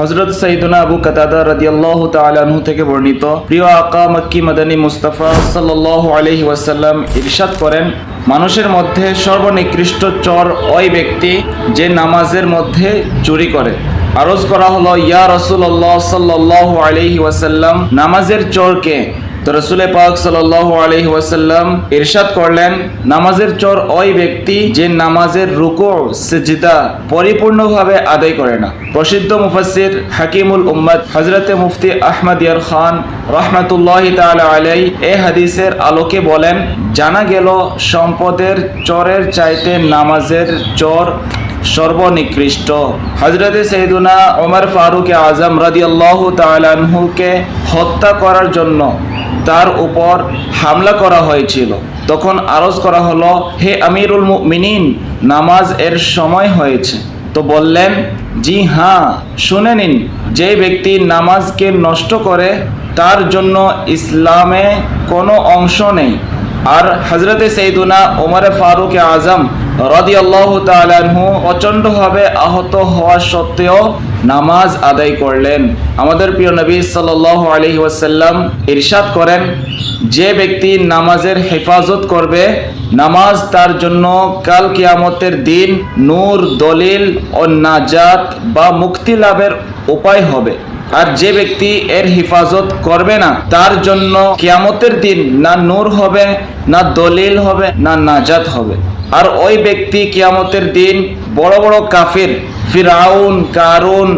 হজরত সঈদুনা আবু কাতাদা রাদিয়াল্লাহু তাআলা আনহু থেকে বর্ণিত, প্রিয় আকা মক্কি মাদানী মুস্তাফা সাল্লাল্লাহু আলাইহি ওয়াসাল্লাম ইরশাদ করেন, মানুষের মধ্যে সর্বনিকৃষ্ট চর ওই ব্যক্তি যে নামাজের মধ্যে চুরি করে। আরজ করা হলো, ইয়া রাসূলুল্লাহ সাল্লাল্লাহু আলাইহি ওয়াসাল্লাম, নামাজের চোরকে তো রসুলে পাক সাল্লাহ আলহি ওয়াসাল্লাম ইরশাদ করলেন, নামাজের চোর ওই ব্যক্তি যে নামাজের রুকু, সেজিদা পরিপূর্ণভাবে আদায় করে না। প্রসিদ্ধ মুফাসির হাকিমুল উম্মদ হজরতে মুফতি আহমদ ইয়ার খান রহমতুল্লাহ তালা আলাই এ হাদিসের আলোকে বলেন, জানা গেল সম্পদের চরের চাইতে নামাজের চর সর্বনিকৃষ্ট। হজরত সৈদুনা ওমর ফারুক আজম রাদিয়াল্লাহ তালানহুকে হত্যা করার জন্য তার উপর হামলা করা হয়েছিল। তখন আরজ করা হলো, হে আমিরুল মিনিন নামাজ এর সময় হয়েছে। তো বললেন, জি হ্যাঁ শুনে নিন, যে ব্যক্তি নামাজকে নষ্ট করে, তার জন্য ইসলামে কোনো অংশ নেই। আর হজরতে সৈদুনা ওমরে ফারুক আজম রদি আল্লাহ তালানহু প্রচণ্ডভাবে আহত হওয়া সত্ত্বেও নামাজ আদায় করলেন। আমাদের প্রিয় নবী সাল আলহি ওয়াসাল্লাম ইরশাদ করেন, যে ব্যক্তি নামাজের হেফাজত করবে, নামাজ তার জন্য কাল কিয়ামতের দিন নূর, দলিল ও নাজাত বা মুক্তি লাভের উপায় হবে। আর যে ব্যক্তি এর হেফাজত করবে না, তার জন্য কিয়ামতের দিন না নূর হবে, না দলিল হবে, না নাজাত হবে। আর ওই ব্যক্তি কিয়ামতের দিন বড় বড় কাফের ফিরাউন কারুন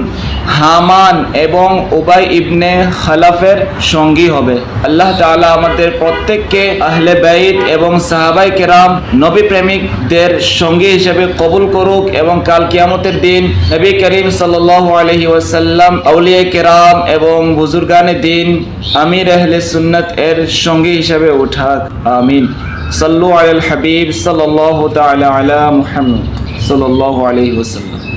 হামান এবং উবাই ইবনে খালাফের সঙ্গী হবে। আল্লাহ তাআলা আমাদের প্রত্যেককে আহলে বাইত এবং সাহাবাই কেরাম, নবী প্রেমিকদের সঙ্গী হিসেবে কবুল করুক এবং কাল কিয়ামতের দিন নবী করিম সাল্লাল্লাহু আলাইহি ওয়াসাল্লাম আউলিয়া কেরাম এবং বুজুর্গানে দিন আমির আহলে সুন্নত এর সঙ্গী হিসেবে উঠাক। আমিন। সাল্লু আলাল হাবিব সাল্লাল্লাহু তাআলা আলা মুহাম্মদ সাল্লাল্লাহু আলাইহি ওয়াসাল্লাম।